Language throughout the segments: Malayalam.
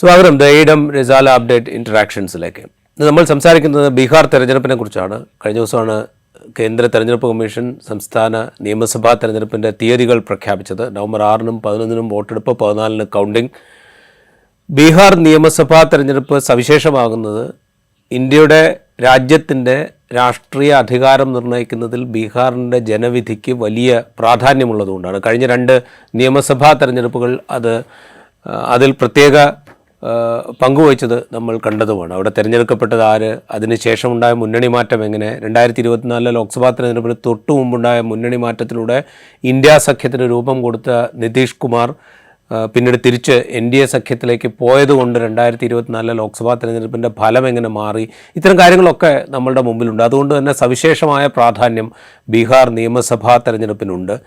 സ്വാഗതം. ദ ഈഡം റിസാല അപ്ഡേറ്റ് ഇൻട്രാക്ഷൻസിലേക്ക് നമ്മൾ സംസാരിക്കുന്നത് ബീഹാർ തെരഞ്ഞെടുപ്പിനെ കുറിച്ചാണ്. കഴിഞ്ഞ ദിവസമാണ് കേന്ദ്ര തെരഞ്ഞെടുപ്പ് കമ്മീഷൻ സംസ്ഥാന നിയമസഭാ തെരഞ്ഞെടുപ്പിന്റെ തീയതികൾ പ്രഖ്യാപിച്ചത്. നവംബർ ആറിനും പതിനൊന്നിനും വോട്ടെടുപ്പ് പതിനാലിന് കൗണ്ടിംഗ് ബീഹാർ നിയമസഭാ തെരഞ്ഞെടുപ്പ് സവിശേഷമാകുന്നത് ഇന്ത്യയുടെ രാജ്യത്തിന്റെ രാഷ്ട്രീയ അധികാരം നിർണയിക്കുന്നതിൽ ബീഹാറിന്റെ ജനവിധിക്ക് വലിയ പ്രാധാന്യമുള്ളതുകൊണ്ടാണ്. കഴിഞ്ഞ രണ്ട് നിയമസഭാ തെരഞ്ഞെടുപ്പുകൾ അത് അതിൽ പ്രത്യേക പങ്കുവച്ചത് നമ്മൾ കണ്ടതുമാണ്. അവിടെ തിരഞ്ഞെടുക്കപ്പെട്ടത് ആര്? അതിനുശേഷമുണ്ടായ മുന്നണി മാറ്റം എങ്ങനെ? രണ്ടായിരത്തി ഇരുപത്തിനാലിലെ ലോക്സഭാ തെരഞ്ഞെടുപ്പിന് തൊട്ടു മുമ്പുണ്ടായ മുന്നണി മാറ്റത്തിലൂടെ ഇന്ത്യ സഖ്യത്തിന് രൂപം കൊടുത്ത നിതീഷ് കുമാർ പിന്നീട് തിരിച്ച് എൻ ഡി എ സഖ്യത്തിലേക്ക് പോയതുകൊണ്ട് രണ്ടായിരത്തി ഇരുപത്തിനാലിലെ ലോക്സഭാ തെരഞ്ഞെടുപ്പിന്റെ ഫലം എങ്ങനെ മാറി? ഇത്തരം കാര്യങ്ങളൊക്കെ നമ്മളുടെ മുമ്പിലുണ്ട്. അതുകൊണ്ട് തന്നെ സവിശേഷമായ പ്രാധാന്യം ബീഹാർ നിയമസഭാ തെരഞ്ഞെടുപ്പിനുണ്ട്.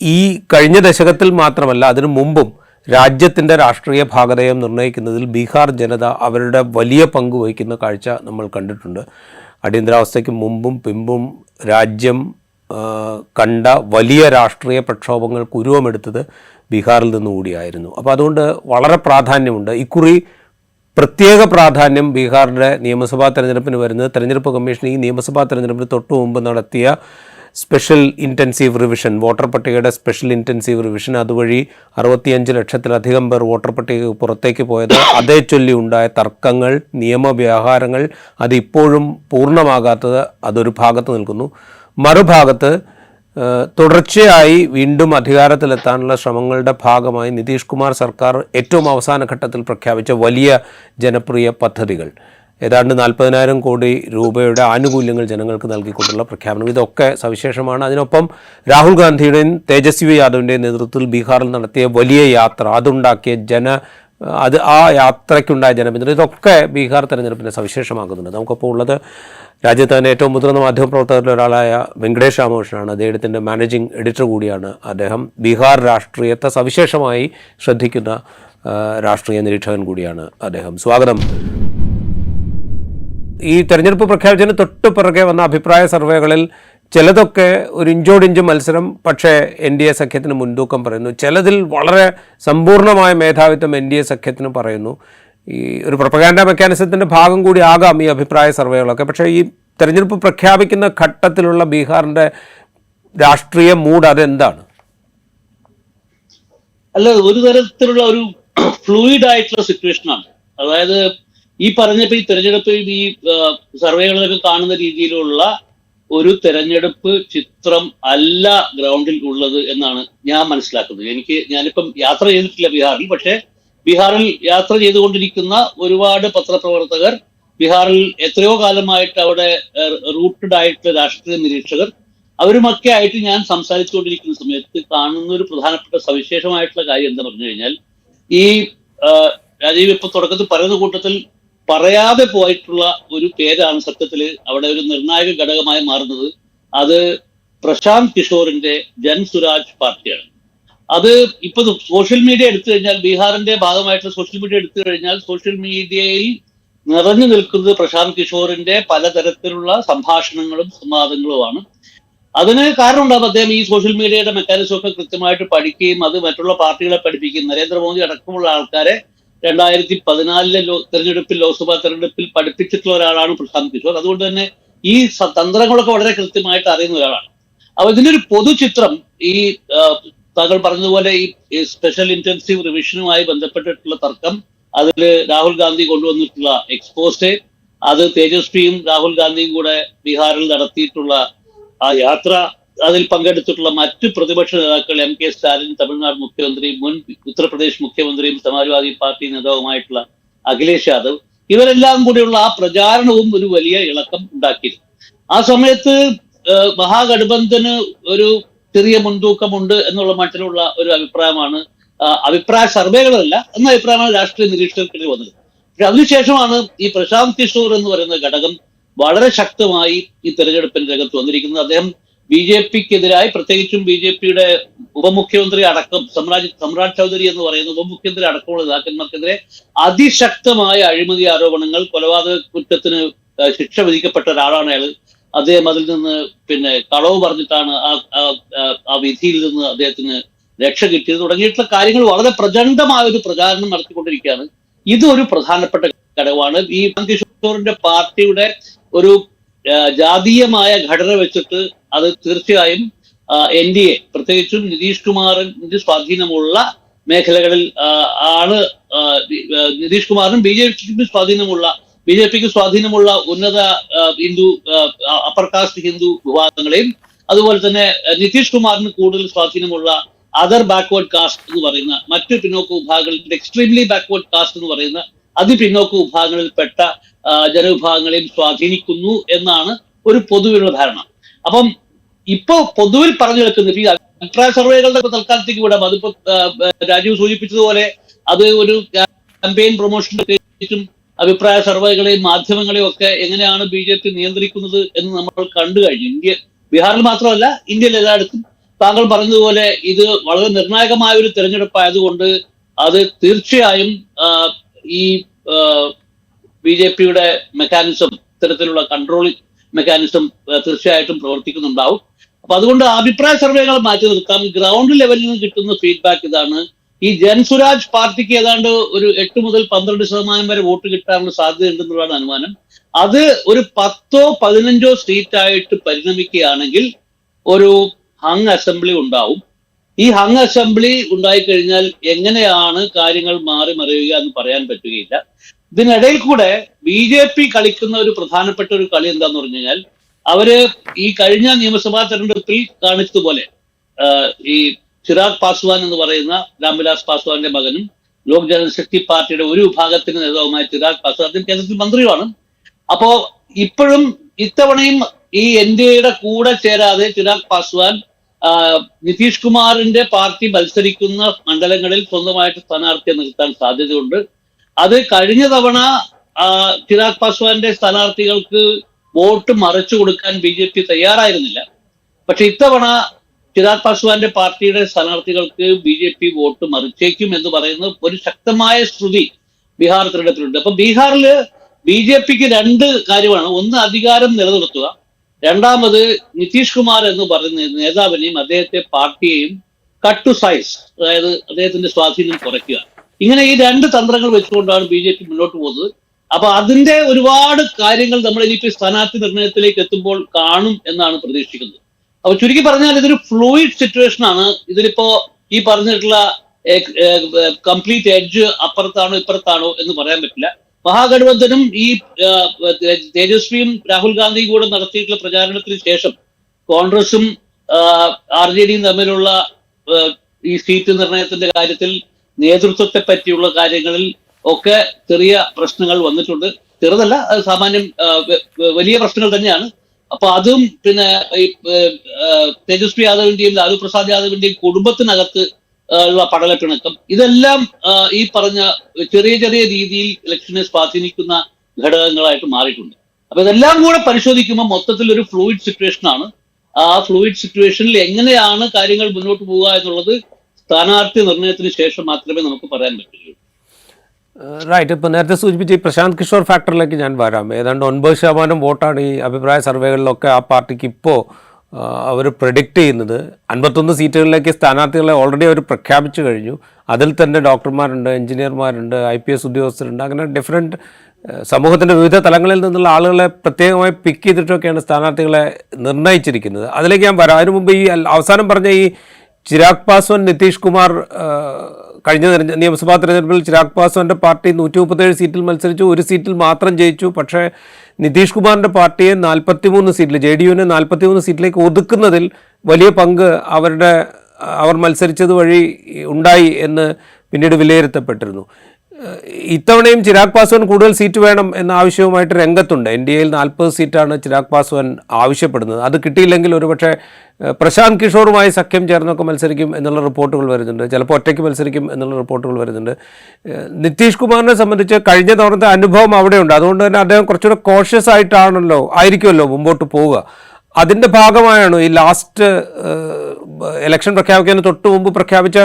ഈ കഴിഞ്ഞ ദശകത്തിൽ മാത്രമല്ല അതിനു മുമ്പും രാജ്യത്തിന്റെ രാഷ്ട്രീയ ഭാഗതയം നിർണയിക്കുന്നതിൽ ബീഹാർ ജനത അവരുടെ വലിയ പങ്ക് വഹിക്കുന്ന കാഴ്ച നമ്മൾ കണ്ടിട്ടുണ്ട്. അടിയന്തരാവസ്ഥയ്ക്ക് മുമ്പും പിമ്പും രാജ്യം കണ്ട വലിയ രാഷ്ട്രീയ പ്രക്ഷോഭങ്ങൾക്ക് ഉരുവമെടുത്തത് ബീഹാറിൽ നിന്നുകൂടിയായിരുന്നു അപ്പോൾ അതുകൊണ്ട് വളരെ പ്രാധാന്യമുണ്ട്. ഇക്കുറി പ്രത്യേക പ്രാധാന്യം ബീഹാറിന്റെ നിയമസഭാ തെരഞ്ഞെടുപ്പിന് വരുന്നത്. തെരഞ്ഞെടുപ്പ് കമ്മീഷൻ ഈ നിയമസഭാ തെരഞ്ഞെടുപ്പിന് തൊട്ടു മുമ്പ് നടത്തിയ സ്പെഷ്യൽ ഇന്റൻസീവ് റിവിഷൻ വോട്ടർ പട്ടികയുടെ സ്പെഷ്യൽ ഇന്റൻസീവ് റിവിഷൻ അതുവഴി അറുപത്തിയഞ്ച് ലക്ഷത്തിലധികം പേർ വോട്ടർ പട്ടിക പുറത്തേക്ക് പോയത്. അതേ ചൊല്ലി ഉണ്ടായ തർക്കങ്ങൾ നിയമവ്യവഹാരങ്ങൾ അത് ഇപ്പോഴും പൂർണമാകാത്തത് അതൊരു ഭാഗത്ത് നിൽക്കുന്നു. മറുഭാഗത്ത് തുടർച്ചയായി വീണ്ടും അധികാരത്തിലെത്താനുള്ള ശ്രമങ്ങളുടെ ഭാഗമായി നിതീഷ് കുമാർ സർക്കാർ ഏറ്റവും അവസാന ഘട്ടത്തിൽ പ്രഖ്യാപിച്ച വലിയ ജനപ്രിയ പദ്ധതികൾ. ഏതാണ്ട് നാൽപ്പതിനായിരം കോടി രൂപയുടെ ആനുകൂല്യങ്ങൾ ജനങ്ങൾക്ക് നൽകിക്കൊണ്ടുള്ള പ്രഖ്യാപനം. ഇതൊക്കെ സവിശേഷമാണ്. അതിനൊപ്പം രാഹുൽ ഗാന്ധിയുടെയും തേജസ്വി യാദവിന്റെയും നേതൃത്വത്തിൽ ബീഹാറിൽ നടത്തിയ വലിയ യാത്ര അതുണ്ടാക്കിയ ജന അത് ആ യാത്രയ്ക്കുണ്ടായ ജനപിന്തുണ ഇതൊക്കെ ബീഹാർ തെരഞ്ഞെടുപ്പിനെ സവിശേഷമാക്കുന്നുണ്ട് നമുക്കിപ്പോൾ ഉള്ളത് രാജ്യത്ത് തന്നെ ഏറ്റവും മുതിർന്ന മാധ്യമപ്രവർത്തകരിൽ ഒരാളായ വെങ്കടേഷ് രാമകൃഷ്ണനാണ്. അദ്ദേഹത്തിന്റെ മാനേജിംഗ് എഡിറ്റർ കൂടിയാണ് അദ്ദേഹം. ബീഹാർ രാഷ്ട്രീയത്തെ സവിശേഷമായി ശ്രദ്ധിക്കുന്ന രാഷ്ട്രീയ നിരീക്ഷകൻ കൂടിയാണ് അദ്ദേഹം. സ്വാഗതം. ഈ തെരഞ്ഞെടുപ്പ് പ്രഖ്യാപിച്ചതിന് തൊട്ട് പിറകെ വന്ന അഭിപ്രായ സർവേകളിൽ ചിലതൊക്കെ ഒരു ഇഞ്ചോടിഞ്ച് മത്സരം പക്ഷേ എൻ ഡി എ സഖ്യത്തിന് മുൻതൂക്കം പറയുന്നു. ചിലതിൽ വളരെ സമ്പൂർണമായ മേധാവിത്വം എൻ ഡി എ സഖ്യത്തിന് പറയുന്നു. ഈ ഒരു പ്രൊപ്പഗാൻഡ മെക്കാനിസത്തിന്റെ ഭാഗം കൂടി ആകാം ഈ അഭിപ്രായ സർവേകളൊക്കെ. പക്ഷേ ഈ തെരഞ്ഞെടുപ്പ് പ്രഖ്യാപിക്കുന്ന ഘട്ടത്തിലുള്ള ബീഹാറിന്റെ രാഷ്ട്രീയ മൂഡ് അതെന്താണ്? അല്ല ഒരു തരത്തിലുള്ള ഒരു ഫ്ലൂയിഡ് ആയിട്ടുള്ള സിറ്റുവേഷനാണ് അതായത് ഈ പറഞ്ഞപ്പോ ഈ തെരഞ്ഞെടുപ്പ് ഈ സർവേകളൊക്കെ കാണുന്ന രീതിയിലുള്ള ഒരു തെരഞ്ഞെടുപ്പ് ചിത്രം അല്ല ഗ്രൗണ്ടിൽ ഉള്ളത് എന്നാണ് ഞാൻ മനസ്സിലാക്കുന്നത്. എനിക്ക് ഞാനിപ്പം യാത്ര ചെയ്തിട്ടില്ല ബീഹാറിൽ പക്ഷേ ബീഹാറിൽ യാത്ര ചെയ്തുകൊണ്ടിരിക്കുന്ന ഒരുപാട് പത്രപ്രവർത്തകർ ബീഹാറിൽ എത്രയോ കാലമായിട്ട് അവിടെ റൂട്ടഡ് ആയിട്ടുള്ള രാഷ്ട്രീയ നിരീക്ഷകർ അവരുമൊക്കെ ആയിട്ട് ഞാൻ സംസാരിച്ചുകൊണ്ടിരിക്കുന്ന സമയത്ത് കാണുന്ന ഒരു പ്രധാനപ്പെട്ട സവിശേഷമായിട്ടുള്ള കാര്യം എന്താ പറഞ്ഞു കഴിഞ്ഞാൽ ഈ രാജീവ് ഇപ്പൊ തുടക്കത്തിൽ പറയുന്ന കൂട്ടത്തിൽ പറയാതെ പോയിട്ടുള്ള ഒരു പേരാണ് സത്യത്തിൽ അവിടെ ഒരു നിർണായക ഘടകമായി മാറുന്നത്. അത് പ്രശാന്ത് കിഷോറിന്റെ ജൻസുരാജ് പാർട്ടിയാണ്. അത് ഇപ്പൊ സോഷ്യൽ മീഡിയ എടുത്തു കഴിഞ്ഞാൽ ബീഹാറിന്റെ ഭാഗമായിട്ടുള്ള സോഷ്യൽ മീഡിയ എടുത്തു കഴിഞ്ഞാൽ സോഷ്യൽ മീഡിയയിൽ നിറഞ്ഞു നിൽക്കുന്നത് പ്രശാന്ത് കിഷോറിന്റെ പലതരത്തിലുള്ള സംഭാഷണങ്ങളും സംവാദങ്ങളുമാണ്. അതിന് കാരണമുണ്ടാകും അദ്ദേഹം ഈ സോഷ്യൽ മീഡിയയുടെ മെക്കാനിസം ഒക്കെ കൃത്യമായിട്ട് പഠിക്കുകയും അത് മറ്റുള്ള പാർട്ടികളെ പഠിപ്പിക്കുകയും നരേന്ദ്രമോദി അടക്കമുള്ള ആൾക്കാരെ രണ്ടായിരത്തി പതിനാലിലെ ലോ തെരഞ്ഞെടുപ്പിൽ ലോക്സഭാ തെരഞ്ഞെടുപ്പിൽ പഠിപ്പിച്ചിട്ടുള്ള ഒരാളാണ് പ്രശാന്ത് കിഷോർ. അതുകൊണ്ട് തന്നെ ഈ തന്ത്രങ്ങളൊക്കെ വളരെ കൃത്യമായിട്ട് അറിയുന്ന ഒരാളാണ്. അപ്പൊ ഇതിനൊരു പൊതുചിത്രം ഈ താങ്കൾ പറഞ്ഞതുപോലെ ഈ സ്പെഷ്യൽ ഇന്റൻസീവ് റിവിഷനുമായി ബന്ധപ്പെട്ടിട്ടുള്ള തർക്കം അതിൽ രാഹുൽ ഗാന്ധി കൊണ്ടുവന്നിട്ടുള്ള എക്സ്പോസ്റ്റ് അത് തേജസ്വിയും രാഹുൽ ഗാന്ധിയും കൂടെ ബീഹാറിൽ നടത്തിയിട്ടുള്ള ആ യാത്ര അതിൽ പങ്കെടുത്തിട്ടുള്ള മറ്റ് പ്രതിപക്ഷ നേതാക്കൾ എം കെ സ്റ്റാലിൻ തമിഴ്നാട് മുഖ്യമന്ത്രി മുൻ ഉത്തർപ്രദേശ് മുഖ്യമന്ത്രിയും സമാജ്വാദി പാർട്ടി നേതാവുമായിട്ടുള്ള അഖിലേഷ് യാദവ് ഇവരെല്ലാം കൂടിയുള്ള ആ പ്രചാരണവും ഒരു വലിയ ഇളക്കം ഉണ്ടാക്കിയിരുന്നു. ആ സമയത്ത് മഹാഗഠബന്ധന് ഒരു ചെറിയ മുൻതൂക്കമുണ്ട് എന്നുള്ള മട്ടിലുള്ള ഒരു അഭിപ്രായമാണ് അഭിപ്രായ സർവേകളല്ല എന്ന അഭിപ്രായമാണ് രാഷ്ട്രീയ നിരീക്ഷകർക്കിടയിൽ വന്നത്. പക്ഷെ അതിനുശേഷമാണ് ഈ പ്രശാന്ത് കിഷോർ എന്ന് പറയുന്ന ഘടകം വളരെ ശക്തമായി ഈ തെരഞ്ഞെടുപ്പിന്റെ രംഗത്ത് വന്നിരിക്കുന്നത്. അദ്ദേഹം ബി ജെ പിക്കെതിരായി പ്രത്യേകിച്ചും ബി ജെ പിയുടെ ഉപമുഖ്യമന്ത്രി അടക്കം സമ്രാജ് സമ്രാജ് ചൗധരി എന്ന് പറയുന്ന ഉപമുഖ്യമന്ത്രി അടക്കമുള്ള നേതാക്കന്മാർക്കെതിരെ അതിശക്തമായ അഴിമതി ആരോപണങ്ങൾ കൊലപാതക കുറ്റത്തിന് ശിക്ഷ വിധിക്കപ്പെട്ട ഒരാളാണ് അയാൾ അദ്ദേഹം അതിൽ നിന്ന് പിന്നെ കളവ് പറഞ്ഞിട്ടാണ് ആ വിധിയിൽ നിന്ന് അദ്ദേഹത്തിന് രക്ഷ കിട്ടിയത്. തുടങ്ങിയിട്ടുള്ള കാര്യങ്ങൾ വളരെ പ്രചണ്ഡമായ ഒരു പ്രചാരണം നടത്തിക്കൊണ്ടിരിക്കുകയാണ്. ഇതൊരു പ്രധാനപ്പെട്ട ഘടകമാണ്. ഈ കിഷോറിന്റെ പാർട്ടിയുടെ ഒരു ജാതീയമായ ഘടന വെച്ചിട്ട് അത് തീർച്ചയായും എൻ ഡി എ പ്രത്യേകിച്ചും നിതീഷ് കുമാറിന്റെ സ്വാധീനമുള്ള മേഖലകളിൽ ആണ് നിതീഷ് കുമാറിനും ബി ജെ പിക്കും സ്വാധീനമുള്ള ബി ജെ പിക്ക് സ്വാധീനമുള്ള ഉന്നത ഹിന്ദു അപ്പർ കാസ്റ്റ് ഹിന്ദു വിവാദങ്ങളെയും അതുപോലെ തന്നെ നിതീഷ് കുമാറിന് കൂടുതൽ സ്വാധീനമുള്ള അതർ ബാക്ക്വേർഡ് കാസ്റ്റ് എന്ന് പറയുന്ന മറ്റു പിന്നോക്ക വിഭാഗങ്ങളിൽ എക്സ്ട്രീംലി ബാക്ക്വേർഡ് കാസ്റ്റ് എന്ന് പറയുന്ന അതി പിന്നോക്ക വിഭാഗങ്ങളിൽപ്പെട്ട ജനവിഭാഗങ്ങളെയും സ്വാധീനിക്കുന്നു എന്നാണ് ഒരു പൊതുവിലുള്ള ധാരണ. അപ്പം ഇപ്പോ പൊതുവിൽ പറഞ്ഞു കേൾക്കുന്നത് ഈ അഭിപ്രായ സർവേകളുടെ തൽക്കാലത്തേക്ക് വിടാം. അതിപ്പോ രാജീവ് സൂചിപ്പിച്ചതുപോലെ അത് ഒരു ക്യാമ്പയിൻ പ്രത്യേകിച്ചും അഭിപ്രായ സർവേകളെയും മാധ്യമങ്ങളെയും ഒക്കെ എങ്ങനെയാണ് ബി ജെ പി നിയന്ത്രിക്കുന്നത് എന്ന് നമ്മൾ കണ്ടു കഴിഞ്ഞു. ഇന്ത്യ ബീഹാറിൽ മാത്രമല്ല ഇന്ത്യയിൽ എല്ലായിടത്തും താങ്കൾ പറഞ്ഞതുപോലെ ഇത് വളരെ നിർണായകമായ ഒരു തെരഞ്ഞെടുപ്പായതുകൊണ്ട് അത് തീർച്ചയായും ഈ ബി ജെ പിയുടെ മെക്കാനിസം ഇത്തരത്തിലുള്ള കൺട്രോളിംഗ് മെക്കാനിസം തീർച്ചയായിട്ടും പ്രവർത്തിക്കുന്നുണ്ടാവും. അപ്പൊ അതുകൊണ്ട് അഭിപ്രായ സർവേകൾ മാറ്റി നിർത്താം. ഗ്രൗണ്ട് ലെവലിൽ നിന്ന് കിട്ടുന്ന ഫീഡ്ബാക്ക് ഇതാണ്. ഈ ജൻസുരാജ് പാർട്ടിക്ക് ഏതാണ്ട് ഒരു എട്ട് മുതൽ പന്ത്രണ്ട് ശതമാനം വരെ വോട്ട് കിട്ടാനുള്ള സാധ്യത ഉണ്ടെന്നുള്ളതാണ് അനുമാനം. അത് ഒരു പത്തോ പതിനഞ്ചോ സീറ്റ് ആയിട്ട് പരിണമിക്കുകയാണെങ്കിൽ ഒരു ഹങ് അസംബ്ലി ഉണ്ടാവും. ഈ ഹങ് അസംബ്ലി ഉണ്ടായിക്കഴിഞ്ഞാൽ എങ്ങനെയാണ് കാര്യങ്ങൾ മാറി മറിയുക എന്ന് പറയാൻ പറ്റുകയില്ല. ഇതിനിടയിൽ കൂടെ ബി ജെ പി കളിക്കുന്ന ഒരു പ്രധാനപ്പെട്ട ഒരു കളി എന്താന്ന് പറഞ്ഞു കഴിഞ്ഞാൽ അവർ ഈ കഴിഞ്ഞ നിയമസഭാ തെരഞ്ഞെടുപ്പിൽ കാണിച്ചതുപോലെ ഈ ചിരാഗ് പാസ്വാൻ എന്ന് പറയുന്ന രാംവിലാസ് പാസ്വാന്റെ മകനും ലോക് ജനശക്തി പാർട്ടിയുടെ ഒരു വിഭാഗത്തിന് നേതാവുമായ ചിരാഗ് പാസ്വാൻ അദ്ദേഹം കേന്ദ്രത്തിൽ മന്ത്രിയുമാണ്. അപ്പോ ഇപ്പോഴും ഇത്തവണയും ഈ എൻ ഡി എയുടെ കൂടെ ചേരാതെ ചിരാഗ് പാസ്വാൻ നിതീഷ് കുമാറിന്റെ പാർട്ടി മത്സരിക്കുന്ന മണ്ഡലങ്ങളിൽ സ്വന്തമായിട്ട് സ്ഥാനാർത്ഥിയെ നിർത്താൻ സാധ്യതയുണ്ട്. അത് കഴിഞ്ഞ തവണ ചിരാഗ് പാസ്വാന്റെ സ്ഥാനാർത്ഥികൾക്ക് വോട്ട് മറിച്ചു കൊടുക്കാൻ ബി ജെ പി തയ്യാറായിരുന്നില്ല. പക്ഷെ ഇത്തവണ ചിരാഗ് പാസ്വാന്റെ പാർട്ടിയുടെ സ്ഥാനാർത്ഥികൾക്ക് ബി ജെ പി വോട്ട് മറിച്ചേക്കും എന്ന് പറയുന്ന ഒരു ശക്തമായ ശ്രുതി ബീഹാർ തിരഞ്ഞെടുപ്പിലുണ്ട്. അപ്പൊ ബീഹാറിൽ ബി ജെ പിക്ക് രണ്ട് കാര്യമാണ്. ഒന്ന് അധികാരം നിലനിർത്തുക. രണ്ടാമത് നിതീഷ് കുമാർ എന്ന് പറയുന്ന നേതാവിനെയും അദ്ദേഹത്തെ പാർട്ടിയെയും കട്ട് ടു സൈസ് അതായത് അദ്ദേഹത്തിന്റെ സ്വാധീനം കുറയ്ക്കുക. ഇങ്ങനെ ഈ രണ്ട് തന്ത്രങ്ങൾ വെച്ചുകൊണ്ടാണ് ബി ജെ പി മുന്നോട്ട് പോകുന്നത്. അപ്പൊ അതിന്റെ ഒരുപാട് കാര്യങ്ങൾ നമ്മൾ ഇനിയിപ്പോ സ്ഥാനാർത്ഥി നിർണയത്തിലേക്ക് എത്തുമ്പോൾ കാണും എന്നാണ് പ്രതീക്ഷിക്കുന്നത്. അപ്പൊ ചുരുക്കി പറഞ്ഞാൽ ഇതൊരു ഫ്ലൂയിഡ് സിറ്റുവേഷൻ ആണ്. ഇതിലിപ്പോ ഈ പറഞ്ഞിട്ടുള്ള കംപ്ലീറ്റ് എഡ്ജ് അപ്പുറത്താണോ ഇപ്പുറത്താണോ എന്ന് പറയാൻ പറ്റില്ല. മഹാഗഠബന്ധനും ഈ തേജസ്വിയും രാഹുൽ ഗാന്ധിയും കൂടെ നടത്തിയിട്ടുള്ള പ്രചാരണത്തിന് ശേഷം കോൺഗ്രസും ആർ ജെ ഡിയും തമ്മിലുള്ള ഈ സീറ്റ് നിർണയത്തിന്റെ കാര്യത്തിൽ നേതൃത്വത്തെ പറ്റിയുള്ള കാര്യങ്ങളിൽ ഒക്കെ ചെറിയ പ്രശ്നങ്ങൾ വന്നിട്ടുണ്ട്. ചെറുതല്ല അത് സാമാന്യം വലിയ പ്രശ്നങ്ങൾ തന്നെയാണ്. അപ്പൊ അതും പിന്നെ ഈ തേജസ്വി യാദവിന്റെയും ലാലു പ്രസാദ് യാദവിന്റെയും കുടുംബത്തിനകത്ത് ഉള്ള ഉള്ള പടലപ്പിണക്കം. ഇതെല്ലാം ഈ പറഞ്ഞ ചെറിയ ചെറിയ രീതിയിൽ ഇലക്ഷനെ സ്വാധീനിക്കുന്ന ഘടകങ്ങളായിട്ട് മാറിയിട്ടുണ്ട്. അപ്പൊ ഇതെല്ലാം കൂടെ പരിശോധിക്കുമ്പോൾ മൊത്തത്തിൽ ഒരു ഫ്ലൂയിഡ് സിറ്റുവേഷൻ ആണ് ആ ഫ്ലൂയിഡ് സിറ്റുവേഷനിൽ എങ്ങനെയാണ് കാര്യങ്ങൾ മുന്നോട്ട് പോവുക എന്നുള്ളത് സ്ഥാനാർത്ഥി നിർണയത്തിന് ശേഷം മാത്രമേ നമുക്ക് പറയാൻ പറ്റുകയുള്ളൂ. റൈറ്റ് ഇപ്പോൾ നേരത്തെ സൂചിപ്പിച്ച ഈ പ്രശാന്ത് കിഷോർ ഫാക്ടറിലേക്ക് ഞാൻ വരാം. ഏതാണ്ട് ഒൻപത് ശതമാനം വോട്ടാണ് ഈ അഭിപ്രായ സർവേകളിലൊക്കെ ആ പാർട്ടിക്ക് ഇപ്പോൾ അവർ പ്രഡിക്റ്റ് ചെയ്യുന്നത്. അൻപത്തൊന്ന് സീറ്റുകളിലേക്ക് സ്ഥാനാർത്ഥികളെ ഓൾറെഡി അവർ പ്രഖ്യാപിച്ചു കഴിഞ്ഞു. അതിൽ തന്നെ ഡോക്ടർമാരുണ്ട് എഞ്ചിനീയർമാരുണ്ട് ഐ പി എസ് ഉദ്യോഗസ്ഥരുണ്ട്. അങ്ങനെ ഡിഫറെന്റ് സമൂഹത്തിന്റെ വിവിധ തലങ്ങളിൽ നിന്നുള്ള ആളുകളെ പ്രത്യേകമായി പിക്ക് ചെയ്തിട്ടൊക്കെയാണ് സ്ഥാനാർത്ഥികളെ നിർണയിച്ചിരിക്കുന്നത് അതിലേക്ക് ഞാൻ വരാം. അതിനു മുമ്പ് ഈ അവസാനം പറഞ്ഞ ഈ ചിരാഗ് പാസ്വാൻ നിതീഷ് കുമാർ കഴിഞ്ഞ നിയമസഭാ തെരഞ്ഞെടുപ്പിൽ ചിരാഗ് പാസ്വാന്റെ പാർട്ടി നൂറ്റി മുപ്പത്തേഴ് സീറ്റിൽ മത്സരിച്ചു ഒരു സീറ്റിൽ മാത്രം ജയിച്ചു. പക്ഷേ നിതീഷ് കുമാറിന്റെ പാർട്ടിയെ നാൽപ്പത്തിമൂന്ന് സീറ്റിൽ ജെ ഡി യുവിനെ നാൽപ്പത്തിമൂന്ന് സീറ്റിലേക്ക് ഒതുക്കുന്നതിൽ വലിയ പങ്ക് അവരുടെ അവർ മത്സരിച്ചത് വഴി ഉണ്ടായി എന്ന് പിന്നീട് വിലയിരുത്തപ്പെട്ടിരുന്നു. ഇത്തവണയും ചിരാഗ് പാസ്വാൻ കൂടുതൽ സീറ്റ് വേണം എന്ന ആവശ്യവുമായിട്ട് രംഗത്തുണ്ട്. എൻ ഡി എയിൽ നാൽപ്പത് സീറ്റാണ് ചിരാഗ് പാസ്വാൻ ആവശ്യപ്പെടുന്നത്. അത് കിട്ടിയില്ലെങ്കിൽ ഒരുപക്ഷെ പ്രശാന്ത് കിഷോറുമായി സഖ്യം ചേർന്നൊക്കെ മത്സരിക്കും എന്നുള്ള റിപ്പോർട്ടുകൾ വരുന്നുണ്ട്. ചിലപ്പോൾ ഒറ്റയ്ക്ക് മത്സരിക്കും എന്നുള്ള റിപ്പോർട്ടുകൾ വരുന്നുണ്ട്. നിതീഷ് കുമാറിനെ സംബന്ധിച്ച് കഴിഞ്ഞ തവണത്തെ അനുഭവം അവിടെയുണ്ട്. അതുകൊണ്ട് തന്നെ അദ്ദേഹം കുറച്ചുകൂടെ കോഷ്യസ് ആയിട്ടാണല്ലോ ആയിരിക്കുമല്ലോ മുമ്പോട്ട് പോവുക. അതിന്റെ ഭാഗമായാണ് ഈ ലാസ്റ്റ് ഇലക്ഷൻ പ്രഖ്യാപിക്കുന്നതിന് തൊട്ട് മുമ്പ് പ്രഖ്യാപിച്ച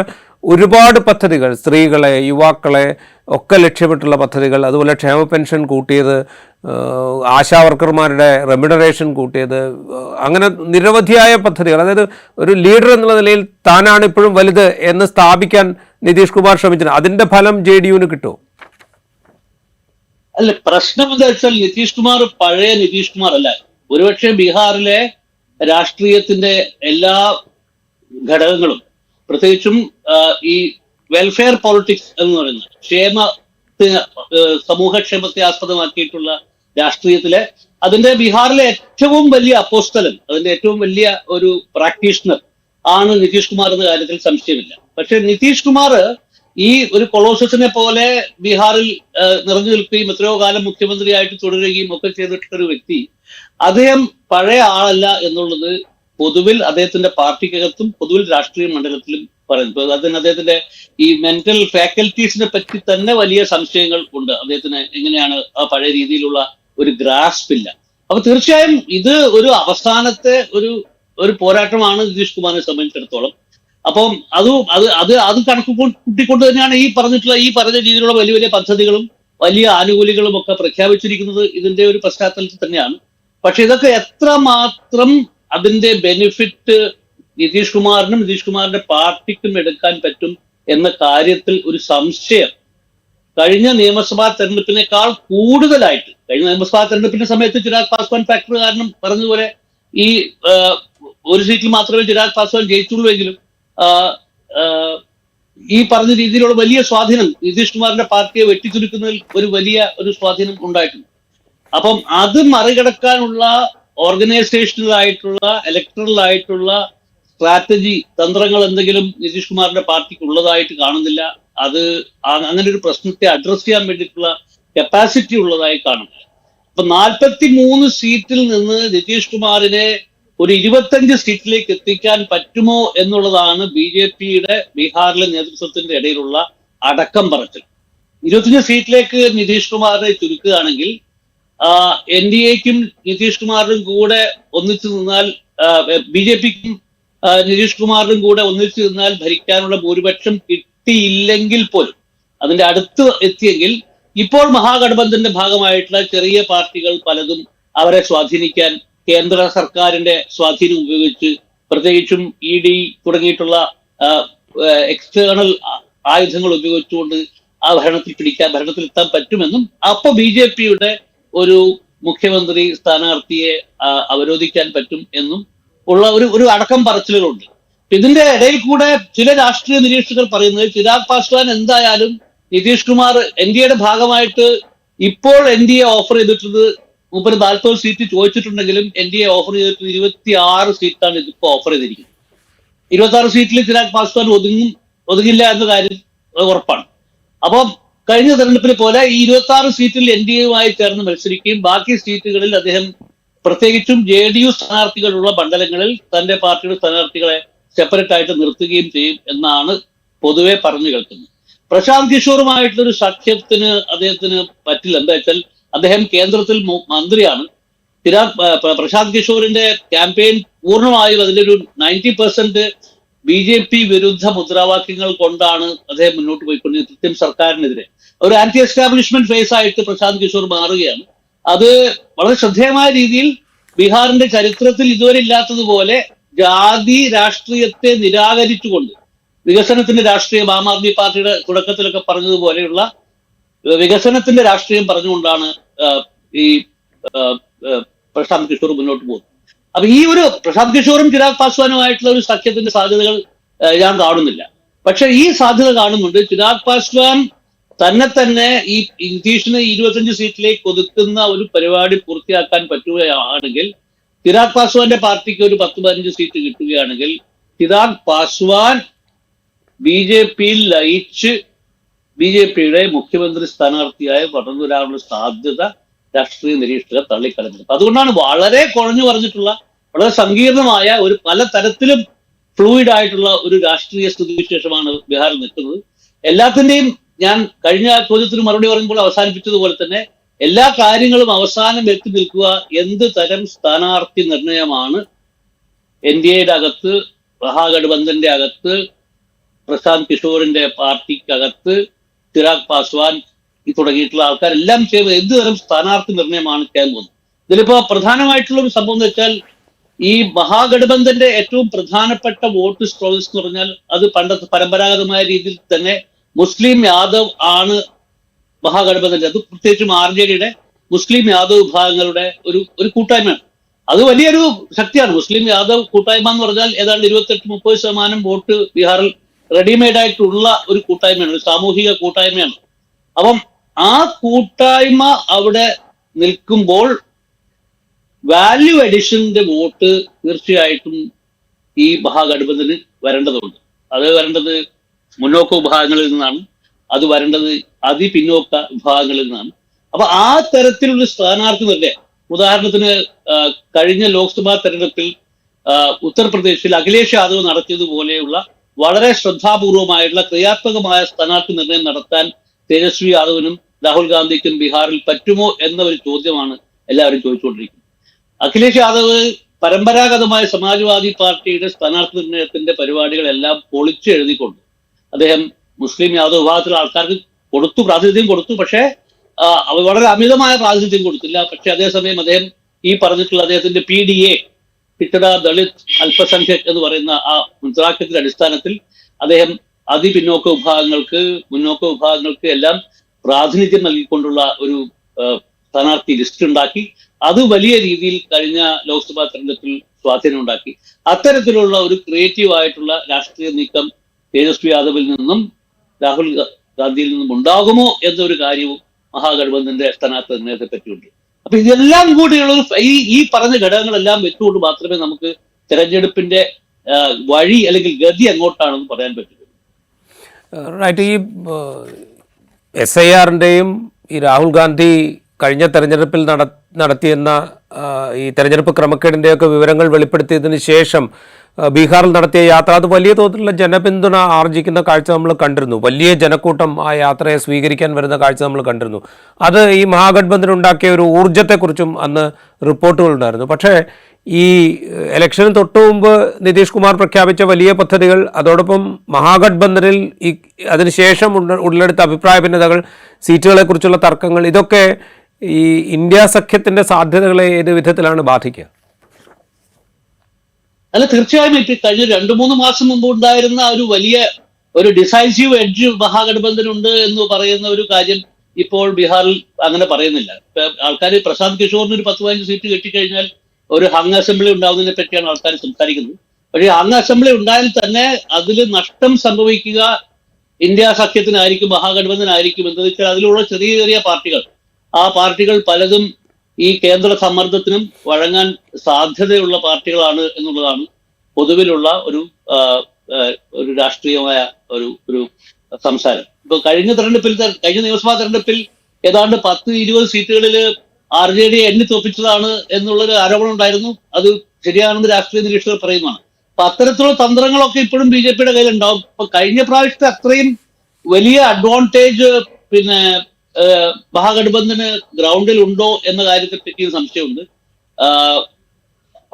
ഒരുപാട് പദ്ധതികൾ സ്ത്രീകളെ യുവാക്കളെ ഒക്കെ ലക്ഷ്യമിട്ടുള്ള പദ്ധതികൾ അതുപോലെ ക്ഷേമ പെൻഷൻ കൂട്ടിയത് ആശാവർക്കർമാരുടെ ആശാ വർക്കർമാരുടെ റെമ്യൂണറേഷൻ കൂട്ടിയത് അങ്ങനെ നിരവധിയായ പദ്ധതികൾ. അതായത് ഒരു ലീഡർ എന്നുള്ള നിലയിൽ താനാണ് ഇപ്പോഴും വലുത് എന്ന് സ്ഥാപിക്കാൻ നിതീഷ് കുമാർ ശ്രമിച്ചത് അതിന്റെ ഫലം ജെ ഡി യുവിന് കിട്ടുമോ? അല്ല പ്രശ്നം എന്താ വെച്ചാൽ നിതീഷ് കുമാർ പഴയ നിതീഷ് കുമാർ അല്ല. ഒരുപക്ഷെ ബീഹാറിലെ രാഷ്ട്രീയത്തിന്റെ എല്ലാ ഘടകങ്ങളും പ്രത്യേകിച്ചും ഈ വെൽഫെയർ പോളിറ്റിക്സ് എന്ന് പറയുന്നത് ക്ഷേമ സമൂഹക്ഷേമത്തെ ആസ്പദമാക്കിയിട്ടുള്ള രാഷ്ട്രീയത്തിലെ അതിന്റെ ബീഹാറിലെ ഏറ്റവും വലിയ അപ്പോസ്തലൻ അതിന്റെ ഏറ്റവും വലിയ ഒരു പ്രാക്ടീഷണർ ആണ് നിതീഷ് കുമാർ എന്ന കാര്യത്തിൽ സംശയമില്ല. പക്ഷെ നിതീഷ് കുമാർ ഈ ഒരു കൊളോസസിനെ പോലെ ബീഹാറിൽ നിറഞ്ഞു നിൽക്കുകയും എത്രയോ കാലം മുഖ്യമന്ത്രിയായിട്ട് തുടരുകയും ഒക്കെ ചെയ്തിട്ടുള്ള ഒരു വ്യക്തി അദ്ദേഹം പഴയ ആളല്ല എന്നുള്ളത് പൊതുവിൽ അദ്ദേഹത്തിന്റെ പാർട്ടിക്കകത്തും പൊതുവിൽ രാഷ്ട്രീയ മണ്ഡലത്തിലും പറയുന്നു. ഇപ്പൊ അതിന് അദ്ദേഹത്തിന്റെ ഈ മെന്റൽ ഫാക്കൽറ്റീസിനെ പറ്റി തന്നെ വലിയ സംശയങ്ങൾ ഉണ്ട്. അദ്ദേഹത്തിന് എങ്ങനെയാണ് ആ പഴയ രീതിയിലുള്ള ഒരു ഗ്രാസ്പ് ഇല്ല. അപ്പൊ തീർച്ചയായും ഇത് ഒരു അവസാനത്തെ ഒരു ഒരു പോരാട്ടമാണ് നിതീഷ് കുമാറിനെ സംബന്ധിച്ചിടത്തോളം. അപ്പം അത് അത് അത് അത് കണക്ക് കൂട്ടിക്കൊണ്ട് തന്നെയാണ് ഈ പറഞ്ഞിട്ടുള്ള ഈ പറഞ്ഞ രീതിയിലുള്ള വലിയ വലിയ പദ്ധതികളും വലിയ ആനുകൂല്യങ്ങളും ഒക്കെ പ്രഖ്യാപിച്ചിരിക്കുന്നത് ഇതിന്റെ ഒരു പശ്ചാത്തലത്തിൽ തന്നെയാണ്. പക്ഷെ ഇതൊക്കെ എത്രമാത്രം അതിന്റെ ബെനിഫിറ്റ് നിതീഷ് കുമാറിനും നിതീഷ് കുമാറിന്റെ പാർട്ടിക്കും എടുക്കാൻ പറ്റും എന്ന കാര്യത്തിൽ ഒരു സംശയം. കഴിഞ്ഞ നിയമസഭാ തെരഞ്ഞെടുപ്പിനേക്കാൾ കൂടുതലായിട്ട് കഴിഞ്ഞ നിയമസഭാ തെരഞ്ഞെടുപ്പിന്റെ സമയത്ത് ചിരാഗ് പാസ്വാൻ ഫാക്ടർ കാരണം പറഞ്ഞതുപോലെ ഈ ഒരു സീറ്റിൽ മാത്രമേ ചിരാഗ് പാസ്വാൻ ജയിച്ചുള്ളൂ എങ്കിലും ഈ പറഞ്ഞ രീതിയിലുള്ള വലിയ സ്വാധീനം നിതീഷ് കുമാറിന്റെ പാർട്ടിയെ വെട്ടിച്ചുരുക്കുന്നതിൽ ഒരു വലിയ ഒരു സ്വാധീനം ഉണ്ടായിട്ടുണ്ട്. അപ്പം അത് മറികടക്കാനുള്ള ഇലക്ട്രൽ ആയിട്ടുള്ള സ്ട്രാറ്റജി തന്ത്രങ്ങൾ എന്തെങ്കിലും നിതീഷ് കുമാറിന്റെ പാർട്ടിക്ക് ഉള്ളതായിട്ട് കാണുന്നില്ല. അത് അങ്ങനെ ഒരു പ്രശ്നത്തെ അഡ്രസ് ചെയ്യാൻ വേണ്ടിയിട്ടുള്ള കപ്പാസിറ്റി ഉള്ളതായി കാണുന്നില്ല അപ്പൊ നാൽപ്പത്തി മൂന്ന് സീറ്റിൽ നിന്ന് നിതീഷ് കുമാറിനെ ഒരു ഇരുപത്തഞ്ച് സീറ്റിലേക്ക് എത്തിക്കാൻ പറ്റുമോ എന്നുള്ളതാണ് ബി ജെ പിയുടെ ബീഹാറിലെ നേതൃത്വത്തിന്റെ ഇടയിലുള്ള അടക്കം പറച്ചിൽ. ഇരുപത്തഞ്ച് സീറ്റിലേക്ക് നിതീഷ് കുമാറിനെ ചുരുക്കുകയാണെങ്കിൽ എൻ ഡി എക്കും നിതീഷ് കുമാറിനും കൂടെ ഒന്നിച്ചു നിന്നാൽ ബി ജെ പിക്കും നിതീഷ് കുമാറിനും കൂടെ ഒന്നിച്ചു നിന്നാൽ ഭരിക്കാനുള്ള ഭൂരിപക്ഷം കിട്ടിയില്ലെങ്കിൽ പോലും അതിന്റെ അടുത്ത് എത്തിയെങ്കിൽ ഇപ്പോൾ മഹാഗഠബന്ധന്റെ ഭാഗമായിട്ടുള്ള ചെറിയ പാർട്ടികൾ പലതും അവരെ സ്വാധീനിക്കാൻ കേന്ദ്ര സർക്കാരിന്റെ സ്വാധീനം ഉപയോഗിച്ച് പ്രത്യേകിച്ചും ഇ ഡി തുടങ്ങിയിട്ടുള്ള എക്സ്റ്റേണൽ ആയുധങ്ങൾ ഉപയോഗിച്ചുകൊണ്ട് ആ ഭരണത്തിൽ പിടിക്കാൻ ഭരണത്തിൽ എത്താൻ പറ്റുമെന്നും അപ്പൊ ബി ജെ പിയുടെ ഒരു മുഖ്യമന്ത്രി സ്ഥാനാർത്ഥിയെ അവരോധിക്കാൻ പറ്റും എന്നും ഉള്ള ഒരു ഒരു അടക്കം പറച്ചിലുകളുണ്ട്. ഇതിന്റെ ഇടയിൽ കൂടെ ചില രാഷ്ട്രീയ നിരീക്ഷകർ പറയുന്നത് ചിരാഗ് പാസ്വാൻ എന്തായാലും നിതീഷ് കുമാർ എൻ ഡി എയുടെ ഭാഗമായിട്ട് ഇപ്പോൾ എൻ ഡി എ ഓഫർ ചെയ്തിട്ടുള്ളത് മുപ്പത് നാൽപ്പത് സീറ്റ് ചോദിച്ചിട്ടുണ്ടെങ്കിലും എൻ ഡി എ ഓഫർ ചെയ്തിട്ട് ഇരുപത്തി ആറ് സീറ്റാണ് ഇതിപ്പോ ഓഫർ ചെയ്തിരിക്കുന്നത്. ഇരുപത്തി ആറ് സീറ്റിൽ ചിരാഗ് പാസ്വാൻ ഒതുങ്ങും ഒതുങ്ങില്ല എന്ന കാര്യം ഉറപ്പാണ്. അപ്പം കഴിഞ്ഞ തെരഞ്ഞെടുപ്പിനെ പോലെ ഈ ഇരുപത്തി ആറ് സീറ്റിൽ എൻ ഡി എയുമായി ചേർന്ന് മത്സരിക്കുകയും ബാക്കി സീറ്റുകളിൽ അദ്ദേഹം പ്രത്യേകിച്ചും ജെ ഡി യു സ്ഥാനാർത്ഥികളുള്ള മണ്ഡലങ്ങളിൽ തന്റെ പാർട്ടിയുടെ സ്ഥാനാർത്ഥികളെ സെപ്പറേറ്റ് ആയിട്ട് നിർത്തുകയും ചെയ്യും എന്നാണ് പൊതുവെ പറഞ്ഞു കേൾക്കുന്നത്. പ്രശാന്ത് കിഷോറുമായിട്ടുള്ള ഒരു സഖ്യത്തിന് അദ്ദേഹത്തിന് പറ്റില്ല. എന്താ വെച്ചാൽ അദ്ദേഹം കേന്ദ്രത്തിൽ മന്ത്രിയാണ്. പ്രശാന്ത് കിഷോറിന്റെ ക്യാമ്പയിൻ പൂർണമായും അതിന്റെ ഒരു ninety percent B J P വിരുദ്ധ മുദ്രാവാക്യങ്ങൾ കൊണ്ടാണ് അദ്ദേഹം മുന്നോട്ട് പോയിക്കൊണ്ടിരിക്കുന്നത് കൃത്യം സർക്കാരിനെതിരെ. ഒരു ആന്റി എസ്റ്റാബ്ലിഷ്മെന്റ് ഫേസ് ആയിട്ട് പ്രശാന്ത് കിഷോർ മാറുകയാണ്. അത് വളരെ ശ്രദ്ധേയമായ രീതിയിൽ ബീഹാറിന്റെ ചരിത്രത്തിൽ ഇതുവരെ ഇല്ലാത്തതുപോലെ ജാതി രാഷ്ട്രീയത്തെ നിരാകരിച്ചുകൊണ്ട് വികസനത്തിന്റെ രാഷ്ട്രീയം ആം ആദ്മി പാർട്ടിയുടെ തുടക്കത്തിലൊക്കെ പറഞ്ഞതുപോലെയുള്ള വികസനത്തിന്റെ രാഷ്ട്രീയം പറഞ്ഞുകൊണ്ടാണ് ഈ പ്രശാന്ത് കിഷോർ മുന്നോട്ട് പോകുന്നത്. അപ്പൊ ഈ ഒരു പ്രശാന്ത് കിഷോറും ചിരാഗ് പാസ്വാനുമായിട്ടുള്ള ഒരു സഖ്യത്തിന്റെ സാധ്യതകൾ ഞാൻ കാണുന്നില്ല. പക്ഷെ ഈ സാധ്യത കാണുന്നുണ്ട്. ചിരാഗ് പാസ്വാൻ തന്നെ തന്നെ ഈ ഇംഗ്ലീഷിന് ഇരുപത്തഞ്ച് സീറ്റിലേക്ക് ഒതുക്കുന്ന ഒരു പരിപാടി പൂർത്തിയാക്കാൻ പറ്റുകയാണെങ്കിൽ ചിരാഗ് പാസ്വാന്റെ പാർട്ടിക്ക് ഒരു പത്ത് പതിനഞ്ച് സീറ്റ് കിട്ടുകയാണെങ്കിൽ ചിരാഗ് പാസ്വാൻ ബി ജെ പിയിൽ ലയിച്ച് ബി ജെ പിയുടെ മുഖ്യമന്ത്രി സ്ഥാനാർത്ഥിയായി വളർന്നു വരാനുള്ള സാധ്യത രാഷ്ട്രീയ നിരീക്ഷകർ തള്ളിക്കളഞ്ഞത് അതുകൊണ്ടാണ് വളരെ കുറഞ്ഞു പറഞ്ഞിട്ടുള്ള വളരെ സങ്കീർണമായ ഒരു പല തരത്തിലും ഫ്ലൂയിഡ് ആയിട്ടുള്ള ഒരു രാഷ്ട്രീയ സ്ഥിതിവിശേഷമാണ് ബീഹാറിൽ നിൽക്കുന്നത്. എല്ലാത്തിന്റെയും ഞാൻ കഴിഞ്ഞ ചോദ്യത്തിന് മറുപടി പറയുമ്പോൾ അവസാനിപ്പിച്ചതുപോലെ തന്നെ എല്ലാ കാര്യങ്ങളും അവസാനം എത്തി നിൽക്കുക എന്ത് തരം സ്ഥാനാർത്ഥി നിർണയമാണ് എൻ ഡി എയുടെ അകത്ത് മഹാഗഠബന്ധന്റെ അകത്ത് പ്രശാന്ത് കിഷോറിന്റെ പാർട്ടിക്കകത്ത് ചിരാഗ് പാസ്വാൻ തുടങ്ങിയിട്ടുള്ള ആൾക്കാരെല്ലാം ചെയ്യുന്നത് എന്ത് തരം സ്ഥാനാർത്ഥി നിർണയമാണ് പോകുന്നത്? ഇതിലിപ്പോ പ്രധാനമായിട്ടുള്ള ഒരു സംഭവം എന്ന് വെച്ചാൽ ഈ മഹാഗഠബന്ധന്റെ ഏറ്റവും പ്രധാനപ്പെട്ട വോട്ട് സ്രോതസ് എന്ന് പറഞ്ഞാൽ അത് പണ്ടത്തെ പരമ്പരാഗതമായ രീതിയിൽ തന്നെ മുസ്ലിം യാദവ് ആണ് മഹാഗഠബന്ധന്റെ അത് പ്രത്യേകിച്ചും ആർ ജെ ഡിയുടെ മുസ്ലിം യാദവ് വിഭാഗങ്ങളുടെ ഒരു ഒരു കൂട്ടായ്മയാണ്. അത് വലിയൊരു ശക്തിയാണ്. മുസ്ലിം യാദവ് കൂട്ടായ്മ എന്ന് പറഞ്ഞാൽ ഏതാണ്ട് ഇരുപത്തെട്ട് മുപ്പത് ശതമാനം വോട്ട് ബീഹാറിൽ റെഡിമെയ്ഡ് ആയിട്ടുള്ള ഒരു കൂട്ടായ്മയാണ് ഒരു സാമൂഹിക കൂട്ടായ്മയാണ്. അപ്പം ആ കൂട്ടായ്മ അവിടെ നിൽക്കുമ്പോൾ വാല്യൂ അഡിഷന്റെ വോട്ട് തീർച്ചയായിട്ടും ഈ മഹാഗഠബന്ധന് വരേണ്ടതുണ്ട്. അത് വരേണ്ടത് മുന്നോക്ക വിഭാഗങ്ങളിൽ നിന്നാണ് അത് വരേണ്ടത് അതിപിന്നോക്ക വിഭാഗങ്ങളിൽ നിന്നാണ്. അപ്പൊ ആ തരത്തിലുള്ള സ്ഥാനാർത്ഥി തന്നെ ഉദാഹരണത്തിന് കഴിഞ്ഞ ലോക്സഭാ തെരഞ്ഞെടുപ്പിൽ ഉത്തർപ്രദേശിൽ അഖിലേഷ് യാദവ് നടത്തിയതുപോലെയുള്ള വളരെ ശ്രദ്ധാപൂർവമായിട്ടുള്ള ക്രിയാത്മകമായ സ്ഥാനാർത്ഥി നിർണയം നടത്താൻ തേജസ്വി യാദവിനും രാഹുൽ ഗാന്ധിക്കും ബീഹാറിൽ പറ്റുമോ എന്ന ഒരു ചോദ്യമാണ് എല്ലാവരും ചോദിച്ചുകൊണ്ടിരിക്കുന്നത്. അഖിലേഷ് യാദവ് പരമ്പരാഗതമായ സമാജ്വാദി പാർട്ടിയുടെ സ്ഥാനാർത്ഥി നിർണയത്തിന്റെ പരിപാടികളെല്ലാം പൊളിച്ച് എഴുതിക്കൊണ്ട് അദ്ദേഹം മുസ്ലിം യാദവ് വിഭാഗത്തിലെ ആൾക്കാർക്ക് കൊടുത്തു പ്രാതിനിധ്യം കൊടുത്തു. പക്ഷേ അവ അവർ വളരെ അമിതമായ പ്രാതിനിധ്യം കൊടുത്തില്ല. പക്ഷെ അതേസമയം അദ്ദേഹം ഈ പറഞ്ഞിട്ടുള്ള അദ്ദേഹത്തിന്റെ പി ഡി എ പിച്ചട ദളിത് അല്പസംഖ്യക് എന്ന് പറയുന്ന ആ മുദ്രാക്യത്തിന്റെ അടിസ്ഥാനത്തിൽ അദ്ദേഹം അതിപിന്നോക്ക വിഭാഗങ്ങൾക്ക് മുന്നോക്ക വിഭാഗങ്ങൾക്ക് എല്ലാം പ്രാതിനിധ്യം നൽകിക്കൊണ്ടുള്ള ഒരു സ്ഥാനാർത്ഥി ലിസ്റ്റ് ഉണ്ടാക്കി. അത് വലിയ രീതിയിൽ കഴിഞ്ഞ ലോക്സഭാ തെരഞ്ഞെടുപ്പിൽ സ്വാധീനം ഉണ്ടാക്കി. അത്തരത്തിലുള്ള ഒരു ക്രിയേറ്റീവ് ആയിട്ടുള്ള രാഷ്ട്രീയ നീക്കം തേജസ്വി യാദവിൽ നിന്നും രാഹുൽ ഗാന്ധിയിൽ നിന്നും ഉണ്ടാകുമോ എന്നൊരു കാര്യവും മഹാഗഠബന്ധന്റെ സ്ഥാനാർത്ഥി നിർണയത്തെ പറ്റിയുണ്ട് അപ്പൊ ഇതെല്ലാം കൂടിയുള്ള ഈ ഈ പറഞ്ഞ ഘടകങ്ങളെല്ലാം വെച്ചുകൊണ്ട് മാത്രമേ നമുക്ക് തെരഞ്ഞെടുപ്പിന്റെ വഴി അല്ലെങ്കിൽ ഗതി എങ്ങോട്ടാണെന്ന് പറയാൻ പറ്റുള്ളൂ റൈറ്റ് ഈ എസ് ഐ ആറിന്റെയും ഈ രാഹുൽ ഗാന്ധി കഴിഞ്ഞ തെരഞ്ഞെടുപ്പിൽ നട നടത്തിയെന്ന ഈ തെരഞ്ഞെടുപ്പ് ക്രമക്കേടിന്റെയൊക്കെ വിവരങ്ങൾ വെളിപ്പെടുത്തിയതിന് ശേഷം ബീഹാറിൽ നടത്തിയ യാത്ര. അത് വലിയ തോതിലുള്ള ജനപിന്തുണ ആർജിക്കുന്ന കാഴ്ച നമ്മൾ കണ്ടിരുന്നു. വലിയ ജനക്കൂട്ടം ആ യാത്രയെ സ്വീകരിക്കാൻ വരുന്ന കാഴ്ച നമ്മൾ കണ്ടിരുന്നു. അത് ഈ മഹാഗഡ്ബന്ധൻ ഉണ്ടാക്കിയ ഒരു ഊർജത്തെക്കുറിച്ചും അന്ന് റിപ്പോർട്ടുകൾ ഉണ്ടായിരുന്നു. പക്ഷേ ഈ ഇലക്ഷന് തൊട്ടു മുമ്പ് നിതീഷ് കുമാർ പ്രഖ്യാപിച്ച വലിയ പദ്ധതികൾ അതോടൊപ്പം മഹാഗഡ്ബന്ധനിൽ ഈ അതിനുശേഷം ഉള്ളെടുത്ത അഭിപ്രായ ഭിന്നതകൾ സീറ്റുകളെക്കുറിച്ചുള്ള തർക്കങ്ങൾ ഇതൊക്കെ ഈ ഇന്ത്യ സഖ്യത്തിന്റെ സാധ്യതകളെ ഏത് വിധത്തിലാണ് ബാധിക്കുക? അല്ല തീർച്ചയായും കഴിഞ്ഞ രണ്ടു മൂന്ന് മാസം മുമ്പ് ഉണ്ടായിരുന്ന ഒരു വലിയ ഒരു ഡിസൈസീവ് എഡ്ജ് മഹാഗഠബന്ധനുണ്ട് എന്ന് പറയുന്ന ഒരു കാര്യം ഇപ്പോൾ ബീഹാറിൽ അങ്ങനെ പറയുന്നില്ല. ആൾക്കാർ പ്രശാന്ത് കിഷോറിന് ഒരു പത്ത് പതിനഞ്ച് സീറ്റ് കിട്ടിക്കഴിഞ്ഞാൽ ഒരു ഹങ് അസംബ്ലി ഉണ്ടാവുന്നതിനെ പറ്റിയാണ് ആൾക്കാർ സംസാരിക്കുന്നത്. പക്ഷേ ഹങ് അസംബ്ലി ഉണ്ടായാൽ തന്നെ അതിൽ നഷ്ടം സംഭവിക്കുക ഇന്ത്യ സഖ്യത്തിനായിരിക്കും മഹാഗഠബന്ധനായിരിക്കും എന്ന് വെച്ചാൽ അതിലുള്ള ചെറിയ ചെറിയ പാർട്ടികൾ. ആ പാർട്ടികൾ പലതും ഈ കേന്ദ്ര സമ്മർദ്ദത്തിനും വഴങ്ങാൻ സാധ്യതയുള്ള പാർട്ടികളാണ് എന്നുള്ളതാണ് പൊതുവിലുള്ള ഒരു ഒരു രാഷ്ട്രീയമായ ഒരു ഒരു സംസാരം. ഇപ്പൊ കഴിഞ്ഞ തെരഞ്ഞെടുപ്പിൽ കഴിഞ്ഞ നിയമസഭാ തെരഞ്ഞെടുപ്പിൽ ഏതാണ്ട് പത്ത് ഇരുപത് സീറ്റുകളിൽ ആർ ജെ ഡി എണ്ണി തോപ്പിച്ചതാണ് എന്നുള്ളൊരു ആരോപണം ഉണ്ടായിരുന്നു. അത് ശരിയാണെന്ന് രാഷ്ട്രീയ നിരീക്ഷകർ പറയുന്നതാണ്. അപ്പൊ അത്തരത്തിലുള്ള തന്ത്രങ്ങളൊക്കെ ഇപ്പോഴും ബി ജെ പിയുടെ കയ്യിലുണ്ടാവും. ഇപ്പൊ കഴിഞ്ഞ പ്രാവശ്യത്തെ അത്രയും വലിയ അഡ്വാന്റേജ് പിന്നെ ഏഹ്, മഹാഗഠബന്ധന് ഗ്രൗണ്ടിൽ ഉണ്ടോ എന്ന കാര്യത്തെ പറ്റി സംശയമുണ്ട്.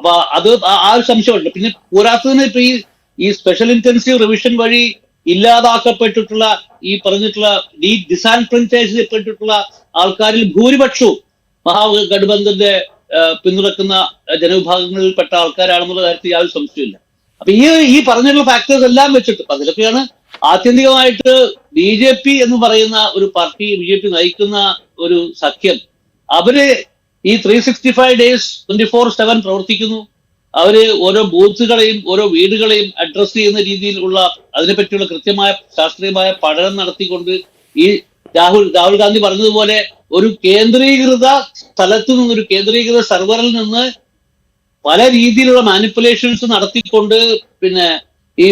അപ്പൊ അത് ആ- ഒരു സംശയമുണ്ട്. പിന്നെ പോരാത്തതിന് ഇപ്പൊ ഈ ഈ സ്പെഷ്യൽ ഇന്റൻസീവ് റിവിഷൻ വഴി ഇല്ലാതാക്കപ്പെട്ടിട്ടുള്ള ഈ പറഞ്ഞിട്ടുള്ള ഡി ഡിസാൻഫ്രഞ്ചൈസ് ചെയ്യപ്പെട്ടിട്ടുള്ള ആൾക്കാരിൽ ഭൂരിപക്ഷവും മഹാഗഠബന്ധന്റെ ആഹ്, പിന്തുണക്കുന്ന ജനവിഭാഗങ്ങളിൽപ്പെട്ട ആൾക്കാരാണെന്നുള്ള കാര്യത്തിൽ യാതൊരു സംശയമില്ല അപ്പൊ ഈ ഈ പറഞ്ഞിട്ടുള്ള ഫാക്ടേഴ്സ് എല്ലാം വെച്ചിട്ട് അതിലൊക്കെയാണ് ആത്യന്തികമായിട്ട് ബി ജെ പി എന്ന് പറയുന്ന ഒരു പാർട്ടി ബി ജെ പി നയിക്കുന്ന ഒരു സഖ്യം അവർ ഈ three sixty five days twenty four seven പ്രവർത്തിക്കുന്നു. അവർ ഓരോ ബൂത്തുകളെയും ഓരോ വീടുകളെയും അഡ്രസ് ചെയ്യുന്ന രീതിയിലുള്ള അതിനെപ്പറ്റിയുള്ള കൃത്യമായ ശാസ്ത്രീയമായ പഠനം നടത്തിക്കൊണ്ട് ഈ രാഹുൽ രാഹുൽ ഗാന്ധി പറഞ്ഞതുപോലെ ഒരു കേന്ദ്രീകൃത സ്ഥലത്തു നിന്ന് ഒരു കേന്ദ്രീകൃത സെർവറിൽ നിന്ന് പല രീതിയിലുള്ള മാനിപ്പുലേഷൻസ് നടത്തിക്കൊണ്ട് പിന്നെ ഈ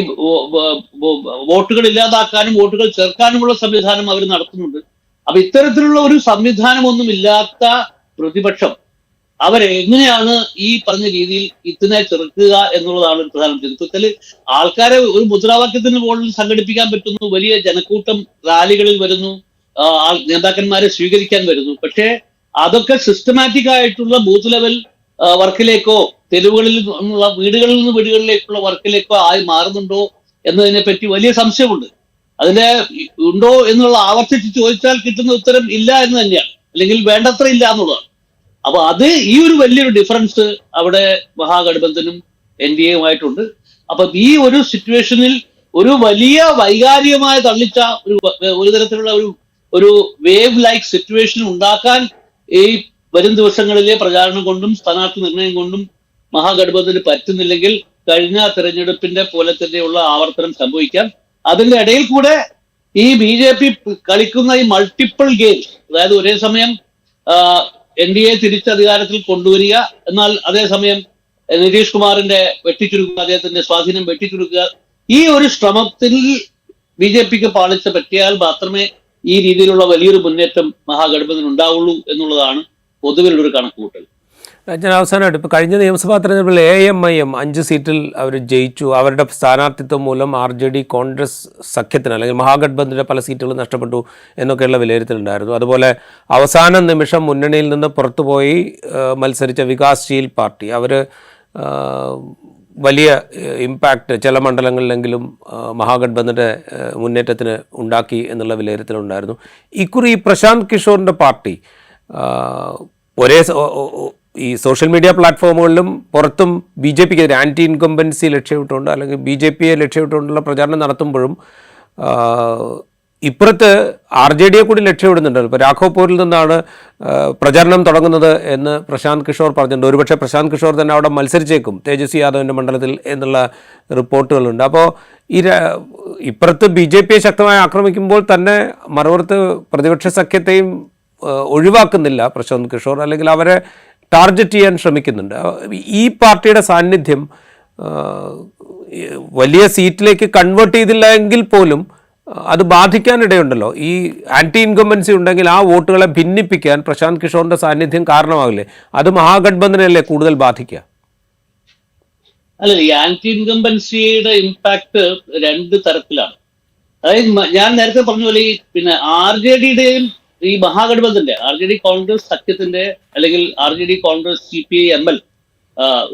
വോട്ടുകൾ ഇല്ലാതാക്കാനും വോട്ടുകൾ ചേർക്കാനുമുള്ള സംവിധാനം അവർ നടത്തുന്നുണ്ട്. അപ്പൊ ഇത്തരത്തിലുള്ള ഒരു സംവിധാനമൊന്നും ഇല്ലാത്ത പ്രതിപക്ഷം അവരെങ്ങനെയാണ് ഈ പറഞ്ഞ രീതിയിൽ ഇതിനെ ചെറുക്കുക എന്നുള്ളതാണ് പ്രധാന ഇപ്പത്തിൽ ആൾക്കാരെ ഒരു മുദ്രാവാക്യത്തിന് മുകളിൽ സംഘടിപ്പിക്കാൻ പറ്റുന്നു വലിയ ജനക്കൂട്ടം റാലികളിൽ വരുന്നു നേതാക്കന്മാരെ സ്വീകരിക്കാൻ വരുന്നു. പക്ഷേ അതൊക്കെ സിസ്റ്റമാറ്റിക് ആയിട്ടുള്ള ബൂത്ത് ലെവൽ വർക്കിലേക്കോ തെരുവുകളിൽ നിന്നുള്ള വീടുകളിൽ നിന്ന് വീടുകളിലേക്കുള്ള വർക്കിലേക്കോ ആയി മാറുന്നുണ്ടോ എന്നതിനെ പറ്റി വലിയ സംശയമുണ്ട്. അതിന്റെ ഉണ്ടോ എന്നുള്ള ആവർത്തിച്ച് ചോദിച്ചാൽ കിട്ടുന്ന ഉത്തരം ഇല്ല എന്ന് തന്നെയാണ്. അല്ലെങ്കിൽ വേണ്ടത്ര ഇല്ല എന്നുള്ളതാണ്. അപ്പൊ അത് ഈ ഒരു വലിയൊരു ഡിഫറൻസ് അവിടെ മഹാഗഠബന്ധനും എൻ ഡി എയുമായിട്ടുണ്ട്. അപ്പൊ ഈ ഒരു സിറ്റുവേഷനിൽ ഒരു വലിയ വൈകാരികമായ തള്ളിച്ച ഒരു ഒരു തരത്തിലുള്ള ഒരു ഒരു വേവ് ലൈക്ക് സിറ്റുവേഷൻ ഉണ്ടാക്കാൻ ഈ വരും ദിവസങ്ങളിലെ പ്രചാരണം കൊണ്ടും സ്ഥാനാർത്ഥി നിർണയം കൊണ്ടും മഹാഗഠബന്ധന് പറ്റുന്നില്ലെങ്കിൽ കഴിഞ്ഞ തെരഞ്ഞെടുപ്പിന്റെ പോലെ തന്നെയുള്ള ആവർത്തനം സംഭവിക്കാം. അതിന്റെ ഇടയിൽ കൂടെ ഈ ബി ജെ പി കളിക്കുന്ന ഈ മൾട്ടിപ്പിൾ ഗെയിംസ് അതായത് ഒരേ സമയം എൻ ഡി എ തിരിച്ചധികാരത്തിൽ കൊണ്ടുവരിക എന്നാൽ അതേസമയം നിതീഷ് കുമാറിന്റെ വെട്ടിച്ചുരുക്കുക അദ്ദേഹത്തിന്റെ സ്വാധീനം വെട്ടിച്ചുരുക്കുക ഈ ഒരു ശ്രമത്തിൽ ബി ജെ പിക്ക് പാളിച്ച പറ്റിയാൽ മാത്രമേ ഈ രീതിയിലുള്ള വലിയൊരു മുന്നേറ്റം മഹാഗഠബന്ധൻ ഉണ്ടാവുള്ളൂ എന്നുള്ളതാണ് പൊതുവിലുള്ള ഒരു കണക്കുകൂട്ടൽ. ഞാൻ അവസാനമായിട്ട് ഇപ്പോൾ കഴിഞ്ഞ നിയമസഭാ തെരഞ്ഞെടുപ്പിൽ എ എം ഐ എം അഞ്ച് സീറ്റിൽ അവർ ജയിച്ചു. അവരുടെ സ്ഥാനാർത്ഥിത്വം മൂലം ആർ ജെ ഡി കോൺഗ്രസ് സഖ്യത്തിന് അല്ലെങ്കിൽ മഹാഗഡ്ബന്ധിന്റെ പല സീറ്റുകളും നഷ്ടപ്പെട്ടു എന്നൊക്കെയുള്ള വിലയിരുത്തലുണ്ടായിരുന്നു. അതുപോലെ അവസാന നിമിഷം മുന്നണിയിൽ നിന്ന് പുറത്തുപോയി മത്സരിച്ച വികാസ്ശീൽ പാർട്ടി. അവർ വലിയ ഇമ്പാക്റ്റ് ചില മണ്ഡലങ്ങളിലെങ്കിലും മഹാഗഡ്ബന്ധിന്റെ മുന്നേറ്റത്തിന് ഉണ്ടാക്കി എന്നുള്ള വിലയിരുത്തലുണ്ടായിരുന്നു. ഇക്കുറി പ്രശാന്ത് കിഷോറിന്റെ പാർട്ടി ഒരേ ഈ സോഷ്യൽ മീഡിയ പ്ലാറ്റ്ഫോമുകളിലും പുറത്തും ബി ജെ പിക്ക് എതിരെ ആന്റി ഇൻകംബൻസി ലക്ഷ്യമിട്ടുകൊണ്ട് അല്ലെങ്കിൽ ബി ജെ പിയെ ലക്ഷ്യമിട്ടുകൊണ്ടുള്ള പ്രചാരണം നടത്തുമ്പോഴും ഇപ്പുറത്ത് ആർ ജെ ഡിയെ കൂടി ലക്ഷ്യമിടുന്നുണ്ട്. ഇപ്പോൾ രാഘവപൂരിൽ നിന്നാണ് പ്രചാരണം തുടങ്ങുന്നത് എന്ന് പ്രശാന്ത് കിഷോർ പറഞ്ഞിട്ടുണ്ട്. ഒരുപക്ഷെ പ്രശാന്ത് കിഷോർ തന്നെ അവിടെ മത്സരിച്ചേക്കും തേജസ്വി യാദവിന്റെ മണ്ഡലത്തിൽ എന്നുള്ള റിപ്പോർട്ടുകളുണ്ട്. അപ്പോൾ ഈ ഇപ്പുറത്ത് ബി ജെ പിയെ ശക്തമായി ആക്രമിക്കുമ്പോൾ തന്നെ മറുപുറത്ത് പ്രതിപക്ഷ സഖ്യത്തെയും ഒഴിവാക്കുന്നില്ല പ്രശാന്ത് കിഷോർ. അല്ലെങ്കിൽ അവരെ ടാർഗറ്റ് ചെയ്യാൻ ശ്രമിക്കുന്നുണ്ട്. ഈ പാർട്ടിയുടെ സാന്നിധ്യം വലിയ സീറ്റിലേക്ക് കൺവേർട്ട് ചെയ്തില്ല എങ്കിൽ പോലും അത് ബാധിക്കാനിടയുണ്ടല്ലോ. ഈ ആന്റി ഇൻകംബൻസി ഉണ്ടെങ്കിൽ ആ വോട്ടുകളെ ഭിന്നിപ്പിക്കാൻ പ്രശാന്ത് കിഷോറിന്റെ സാന്നിധ്യം കാരണമാകില്ലേ? അത് മഹാഗഡ്ബന്ധനല്ലേ കൂടുതൽ ബാധിക്കുക? അല്ല ഈ ആന്റി ഇൻകംബൻസിയുടെ ഇമ്പാക്ട് രണ്ട് തരത്തിലാണ്. അതായത് ഞാൻ നേരത്തെ പറഞ്ഞ പോലെ ഈ പിന്നെ ആർ ജെ ഡിയുടെയും ഈ മഹാഗഠബന്ധന്റെ ആർ ജെ ഡി കോൺഗ്രസ് സഖ്യത്തിന്റെ അല്ലെങ്കിൽ R J D Congress C P I M L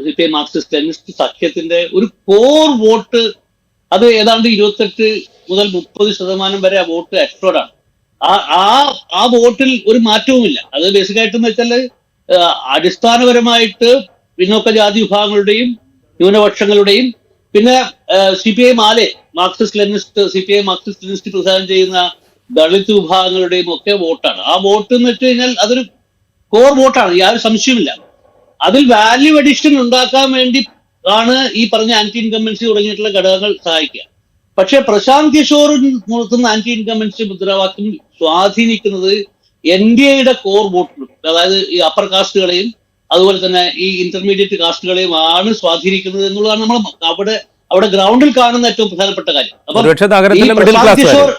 C P I Marxist Leninist സഖ്യത്തിന്റെ ഒരു കോർ വോട്ട് അത് ഏതാണ്ട് ഇരുപത്തെട്ട് മുതൽ മുപ്പത് ശതമാനം വരെ ആ വോട്ട് അഷ്വർഡ് ആണ്. ആ ആ ആ വോട്ടിൽ ഒരു മാറ്റവുമില്ല. അത് ബേസിക്കായിട്ടെന്ന് വെച്ചാൽ അടിസ്ഥാനപരമായിട്ട് പിന്നോക്ക ജാതി വിഭാഗങ്ങളുടെയും ന്യൂനപക്ഷങ്ങളുടെയും പിന്നെ C P I Maale Marxist Leninist C P I Marxist Leninist പ്രസാരം ചെയ്യുന്ന ദളിത് വിഭാഗങ്ങളുടെയും ഒക്കെ വോട്ടാണ്. ആ വോട്ട് എന്ന് വെച്ച് കഴിഞ്ഞാൽ അതൊരു കോർ വോട്ടാണ്. യാതൊരു സംശയമില്ല അതിൽ വാല്യൂ അഡീഷൻ ഉണ്ടാക്കാൻ വേണ്ടി ആണ് ഈ പറഞ്ഞ ആന്റി ഇൻകമ്മൻസി തുടങ്ങിയിട്ടുള്ള ഘടകങ്ങൾ സഹായിക്കുക. പക്ഷേ പ്രശാന്ത് കിഷോർ നിർത്തുന്ന ആന്റി ഇൻകമ്മൻസി മുദ്രാവാക്യം സ്വാധീനിക്കുന്നത് എൻ ഡി എയുടെ കോർ വോട്ടുകൾ അതായത് ഈ അപ്പർ കാസ്റ്റുകളെയും അതുപോലെ തന്നെ ഈ ഇന്റർമീഡിയറ്റ് കാസ്റ്റുകളെയും ആണ് സ്വാധീനിക്കുന്നത് എന്നുള്ളതാണ് നമ്മൾ അവിടെ അവിടെ ഗ്രൗണ്ടിൽ കാണുന്ന ഏറ്റവും പ്രധാനപ്പെട്ട കാര്യം. അപ്പം പ്രശാന്ത് കിഷോർ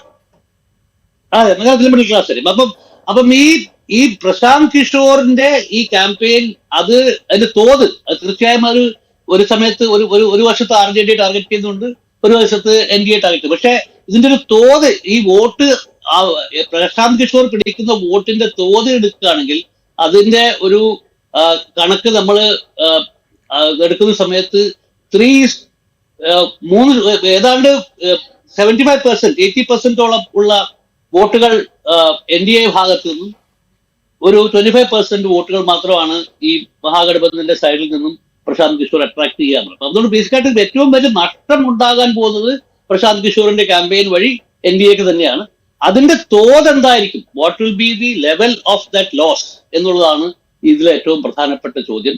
അതെ നഗരത്തിലെ മിഡിൽ ക്ലാസ് തരും അപ്പം അപ്പം ഈ ഈ പ്രശാന്ത് കിഷോറിന്റെ ഈ ക്യാമ്പയിൻ അത് അതിന്റെ തോത് അത് തീർച്ചയായും ഒരു ഒരു സമയത്ത് ഒരു ഒരു ഒരു വർഷത്ത് ആർ ജെ ഡി ടാർഗറ്റ് ചെയ്യുന്നുണ്ട് ഒരു വർഷത്ത് എൻ ഡി എ ടാർഗറ്റ് പക്ഷേ ഇതിന്റെ ഒരു തോത് ഈ വോട്ട് പ്രശാന്ത് കിഷോർ പിടിക്കുന്ന വോട്ടിന്റെ തോത് എടുക്കുകയാണെങ്കിൽ അതിന്റെ ഒരു കണക്ക് നമ്മൾ എടുക്കുന്ന സമയത്ത് ത്രീ മൂന്ന് ഏതാണ്ട് സെവന്റി ഫൈവ് പെർസെന്റ് എയ്റ്റി പെർസെന്റോളം ഉള്ള വോട്ടുകൾ എൻ ഡി എ ഭാഗത്തു നിന്നും ഒരു ട്വന്റി ഫൈവ് പെർസെന്റ് വോട്ടുകൾ മാത്രമാണ് ഈ മഹാഗഠബന്ധന്റെ സൈഡിൽ നിന്നും പ്രശാന്ത് കിഷോർ അട്രാക്ട് ചെയ്യാൻ പറ്റും അതുകൊണ്ട് ബേസിക്കായിട്ട് ഏറ്റവും വലിയ നഷ്ടം ഉണ്ടാകാൻ പോകുന്നത് പ്രശാന്ത് കിഷോറിന്റെ ക്യാമ്പയിൻ വഴി എൻ ഡി എക്ക് തന്നെയാണ്. അതിന്റെ തോത് എന്തായിരിക്കും? What will be the level of that loss എന്നുള്ളതാണ് ഇതിലെ ഏറ്റവും പ്രധാനപ്പെട്ട ചോദ്യം.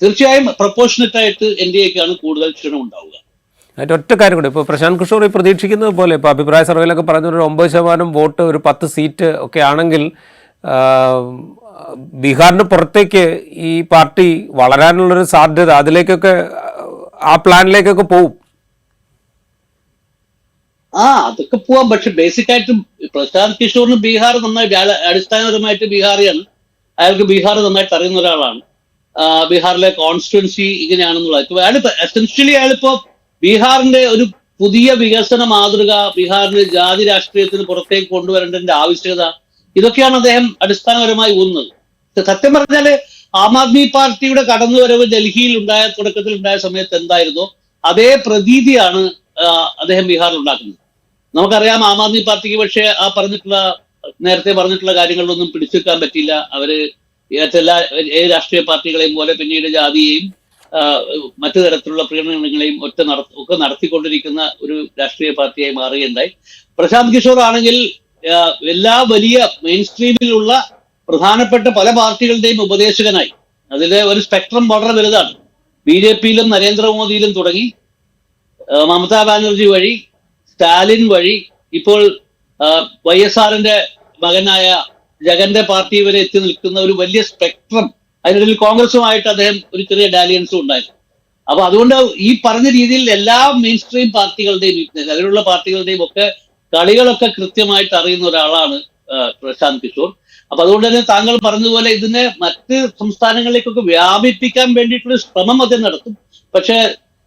തീർച്ചയായും പ്രപ്പോർഷനറ്റ് ആയിട്ട് എൻ ഡി എക്കാണ് കൂടുതൽ ക്ഷണം ഉണ്ടാവുക. അതിന്റെ ഒറ്റ കാര്യം കൂടെ. ഇപ്പോൾ പ്രശാന്ത് കിഷോർ ഈ പ്രതീക്ഷിക്കുന്നത് പോലെ ഇപ്പോൾ അഭിപ്രായ സർവേയിലൊക്കെ പറഞ്ഞ ഒരു ഒമ്പത് ശതമാനം വോട്ട് ഒരു പത്ത് സീറ്റ് ഒക്കെ ആണെങ്കിൽ ബീഹാറിന് പുറത്തേക്ക് ഈ പാർട്ടി വളരാനുള്ളൊരു സാധ്യത അതിലേക്കൊക്കെ ആ പ്ലാനിലേക്കൊക്കെ പോവും. ആ അതൊക്കെ പോവാം. പക്ഷെ ബേസിക് ആയിട്ട് പ്രശാന്ത് കിഷോറിന് ബീഹാർ നന്നായിട്ട് അടിസ്ഥാനപരമായിട്ട് ബീഹാറിയാണ്. അയാൾക്ക് ബീഹാർ നന്നായിട്ട് അറിയുന്ന ഒരാളാണ്. ബീഹാറിലെ കോൺസ്റ്റിറ്റ്വൻസി ഇങ്ങനെയാണെന്നുള്ളത്. അയാൾ എസെൻഷ്യലി അയാളിപ്പോ ബീഹാറിന്റെ ഒരു പുതിയ വികസന മാതൃക ബീഹാറിന് ജാതി രാഷ്ട്രീയത്തിന് പുറത്തേക്ക് കൊണ്ടുവരേണ്ടതിന്റെ ആവശ്യകത ഇതൊക്കെയാണ് അദ്ദേഹം അടിസ്ഥാനപരമായി ഊന്നുന്നത്. സത്യം പറഞ്ഞാൽ ആം ആദ്മി പാർട്ടിയുടെ കടന്നുവരവ് ഡൽഹിയിൽ ഉണ്ടായ തുടക്കത്തിൽ ഉണ്ടായ സമയത്ത് എന്തായിരുന്നോ? അതേ പ്രതീതിയാണ് അദ്ദേഹം ബീഹാറിൽ ഉണ്ടാക്കുന്നത്. നമുക്കറിയാം ആം ആദ്മി പാർട്ടിക്ക് പക്ഷേ ആ പറഞ്ഞിട്ടുള്ള നേരത്തെ പറഞ്ഞിട്ടുള്ള കാര്യങ്ങളിലൊന്നും പിടിച്ചെടുക്കാൻ പറ്റിയില്ല. അവർ ഏത് രാഷ്ട്രീയ പാർട്ടികളെയും പോലെ പിന്നീട് ജാതിയെയും മറ്റു തരത്തിലുള്ള പ്രകടനങ്ങളെയും ഒറ്റ നട ഒക്കെ നടത്തിക്കൊണ്ടിരിക്കുന്ന ഒരു രാഷ്ട്രീയ പാർട്ടിയായി മാറുകയുണ്ടായി. പ്രശാന്ത് കിഷോർ ആണെങ്കിൽ എല്ലാ വലിയ മെയിൻ സ്ട്രീമിലുള്ള പ്രധാനപ്പെട്ട പല പാർട്ടികളുടെയും ഉപദേശകനായി. അതിലെ ഒരു സ്പെക്ട്രം വളരെ വലുതാണ്. ബി ജെ പിയിലും നരേന്ദ്രമോദിയിലും തുടങ്ങി. മമതാ ബാനർജി വഴി സ്റ്റാലിൻ വഴി ഇപ്പോൾ വൈ എസ് ആറിന്റെ മകനായ ജഗന്റെ പാർട്ടി വരെ എത്തി നിൽക്കുന്ന ഒരു വലിയ സ്പെക്ട്രം അതിനിടയിൽ കോൺഗ്രസുമായിട്ട് അദ്ദേഹം ഒരു ചെറിയ ഡാലിയൻസും ഉണ്ടായിരുന്നു. അപ്പൊ അതുകൊണ്ട് ഈ പറഞ്ഞ രീതിയിൽ എല്ലാ മെയിൻ സ്ട്രീം പാർട്ടികളുടെയും നിലവിലുള്ള പാർട്ടികളുടെയും ഒക്കെ കളികളൊക്കെ കൃത്യമായിട്ട് അറിയുന്ന ഒരാളാണ് പ്രശാന്ത് കിഷോർ. അപ്പൊ അതുകൊണ്ട് തന്നെ താങ്കൾ പറഞ്ഞതുപോലെ ഇതിനെ മറ്റ് സംസ്ഥാനങ്ങളിലേക്കൊക്കെ വ്യാപിപ്പിക്കാൻ വേണ്ടിയിട്ടുള്ള ശ്രമം അദ്ദേഹം നടത്തും. പക്ഷേ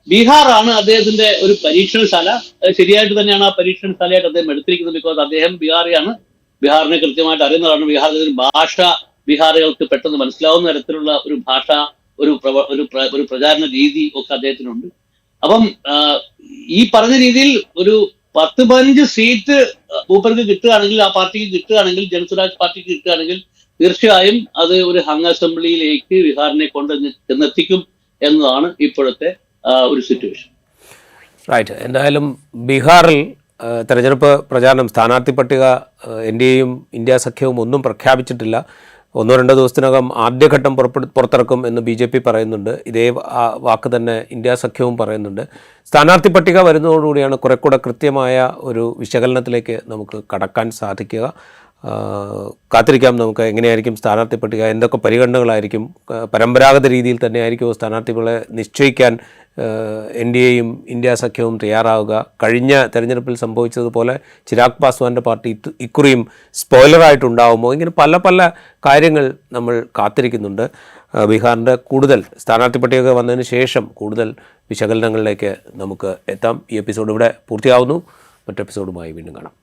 ബീഹാറാണ് അദ്ദേഹത്തിന്റെ ഒരു പരീക്ഷണശാല. ശരിയായിട്ട് തന്നെയാണ് ആ പരീക്ഷണശാലയായിട്ട് അദ്ദേഹം എടുത്തിരിക്കുന്നത് ബിക്കോസ് അദ്ദേഹം ബീഹാറിയാണ്. ബീഹാറിനെ കൃത്യമായിട്ട് അറിയുന്നതാണ് ബീഹാറിൽ ഭാഷ ബീഹാറികൾക്ക് പെട്ടെന്ന് മനസ്സിലാവുന്ന തരത്തിലുള്ള ഒരു ഭാഷ ഒരു ഒരു ഒരു പ്രചാരണ രീതി ഒക്കെ അദ്ദേഹത്തിനുണ്ട്. അപ്പം ഈ പറഞ്ഞ രീതിയിൽ ഒരു പത്ത് പതിനഞ്ച് സീറ്റ് മൂപ്പർക്ക് കിട്ടുകയാണെങ്കിൽ ആ പാർട്ടിക്ക് കിട്ടുകയാണെങ്കിൽ ജനസ്വരാജ് പാർട്ടിക്ക് കിട്ടുകയാണെങ്കിൽ തീർച്ചയായും അത് ഒരു ഹങ് അസംബ്ലിയിലേക്ക് ബീഹാറിനെ കൊണ്ട് ചെന്നെത്തിക്കും എന്നതാണ് ഇപ്പോഴത്തെ ഒരു സിറ്റുവേഷൻ റൈറ്റ് എന്തായാലും ബീഹാറിൽ തെരഞ്ഞെടുപ്പ് പ്രചാരണം സ്ഥാനാർത്ഥി പട്ടിക എൻ ഡി എയും ഇന്ത്യ സഖ്യവും ഒന്നും പ്രഖ്യാപിച്ചിട്ടില്ല. ഒന്നോ രണ്ടോ ദിവസത്തിനകം ആദ്യഘട്ടം പുറപ്പെടു പുറത്തിറക്കും എന്ന് ബി ജെ പി പറയുന്നുണ്ട്. ഇതേ വാക്ക് തന്നെ ഇന്ത്യ സഖ്യവും പറയുന്നുണ്ട്. സ്ഥാനാർത്ഥി പട്ടിക വരുന്നതോടുകൂടിയാണ് കുറെ കൂടെ കൃത്യമായ ഒരു വിശകലനത്തിലേക്ക് നമുക്ക് കടക്കാൻ സാധിക്കുക. കാത്തിരിക്കാം നമുക്ക്. എങ്ങനെയായിരിക്കും സ്ഥാനാർത്ഥി പട്ടിക? എന്തൊക്കെ പരിഗണനകളായിരിക്കും? പരമ്പരാഗത രീതിയിൽ തന്നെ ആയിരിക്കുമോ സ്ഥാനാർത്ഥികളെ നിശ്ചയിക്കാൻ എൻ ഡി എയും ഇന്ത്യ സഖ്യവും തയ്യാറാവുക. കഴിഞ്ഞ തെരഞ്ഞെടുപ്പിൽ സംഭവിച്ചതുപോലെ ചിരാഗ് പാസ്വാന്റെ പാർട്ടി ഇക്കുറിയും സ്പോയിലറായിട്ടുണ്ടാവുമോ? ഇങ്ങനെ പല പല കാര്യങ്ങൾ നമ്മൾ കാത്തിരിക്കുന്നുണ്ട്. ബീഹാറിന്റെ കൂടുതൽ സ്ഥാനാർത്ഥി പട്ടിക വന്നതിന് ശേഷം കൂടുതൽ വിശകലനങ്ങളിലേക്ക് നമുക്ക് എത്താം. ഈ എപ്പിസോഡ് ഇവിടെ പൂർത്തിയാവുന്നു. മറ്റു എപ്പിസോഡുമായി വീണ്ടും കാണാം.